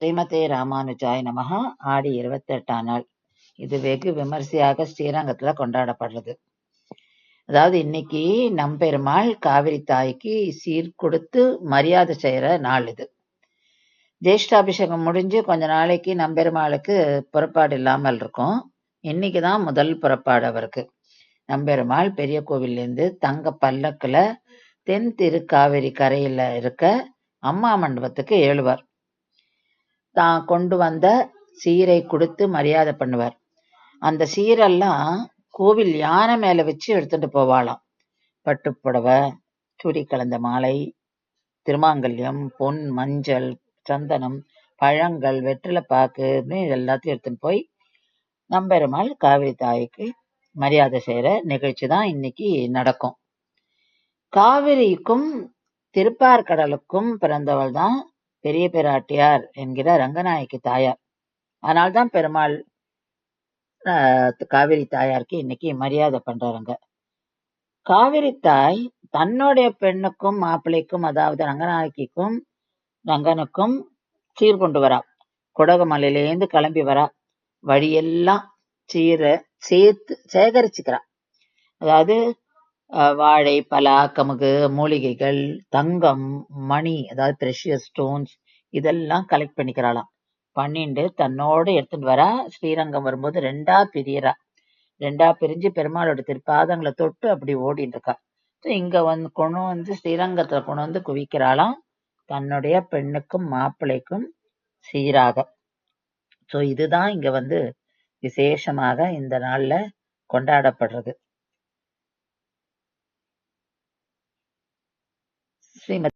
ஸ்ரீமதே ராமானுஜாய் நமஹ. ஆடி இருபத்தெட்டாம் நாள். இது வெகு விமரிசையாக ஸ்ரீரங்கத்துல கொண்டாடப்படுறது. அதாவது இன்னைக்கு நம்பெருமாள் காவிரி தாய்க்கு சீர் கொடுத்து மரியாதை செய்யற நாள் இது. ஜேஷ்டாபிஷேகம் முடிஞ்சு கொஞ்ச நாளைக்கு நம்பெருமாளுக்கு புறப்பாடு இல்லாமல் இருக்கும். இன்னைக்கு தான் முதல் புறப்பாடு அவருக்கு. நம்பெருமாள் பெரிய கோவில்லேருந்து தங்க பல்லக்குல தென் திருக்காவிரி கரையில இருக்க அம்மா மண்டபத்துக்கு ஏழுவார். தான் கொண்டு வந்த சீரை கொடுத்து மரியாதை பண்ணுவார். அந்த சீரெல்லாம் கோவில் யானை மேல வச்சு எடுத்துட்டு போவாளாம். பட்டுப்புடவை சுடி கலந்த மாலை திருமாங்கல்யம் பொன் மஞ்சள் சந்தனம் பழங்கள் வெற்றிலை பாக்குன்னு எல்லாத்தையும் எடுத்துன்னு போய் நம்பெருமாள் காவிரி தாய்க்கு மரியாதை செய்யற நிகழ்ச்சி தான் இன்னைக்கு நடக்கும். காவிரிக்கும் திருப்பார்கடலுக்கும் பிறந்தவள் தான் பெரிய பிராட்டியார் என்கிற ரங்கநாயகி தாயார். அதனால்தான் பெருமாள் காவிரி தாயாருக்கு இன்னைக்கு மரியாதை பண்றாங்க காவிரி தாய் தன்னுடைய பெண்ணுக்கும் மாப்பிள்ளைக்கும் அதாவது ரங்கநாயகிக்கும் ரங்கனுக்கும் சீர் கொண்டு வரா. குடகுமலையிலேருந்து கிளம்பி வரா. வழியெல்லாம் சீரை சேர்த்து சேகரிச்சுக்கிறா. அதாவது வாழை பலா கமுகு மூலிகைகள் தங்கம் மணி அதாவது ப்ரெஷியஸ் ஸ்டோன்ஸ் இதெல்லாம் கலெக்ட் பண்ணிக்கிறாளாம். பண்ணிண்டு தன்னோடு எடுத்துட்டு வரா. ஸ்ரீரங்கம் வரும்போது ரெண்டா பிரியறா. ரெண்டா பிரிஞ்சு பெருமாளோட திருப்பாதங்களை தொட்டு அப்படி ஓடிட்டு இருக்கா. So இங்க வந்து கொண்டு வந்து ஸ்ரீரங்கத்துல கொண்டு வந்து குவிக்கிறாளாம். தன்னுடைய பெண்ணுக்கும் மாப்பிள்ளைக்கும் சீராக. ஸோ இதுதான் இங்க வந்து விசேஷமாக இந்த நாள்ல கொண்டாடப்படுறது. ஸ்ரீமதி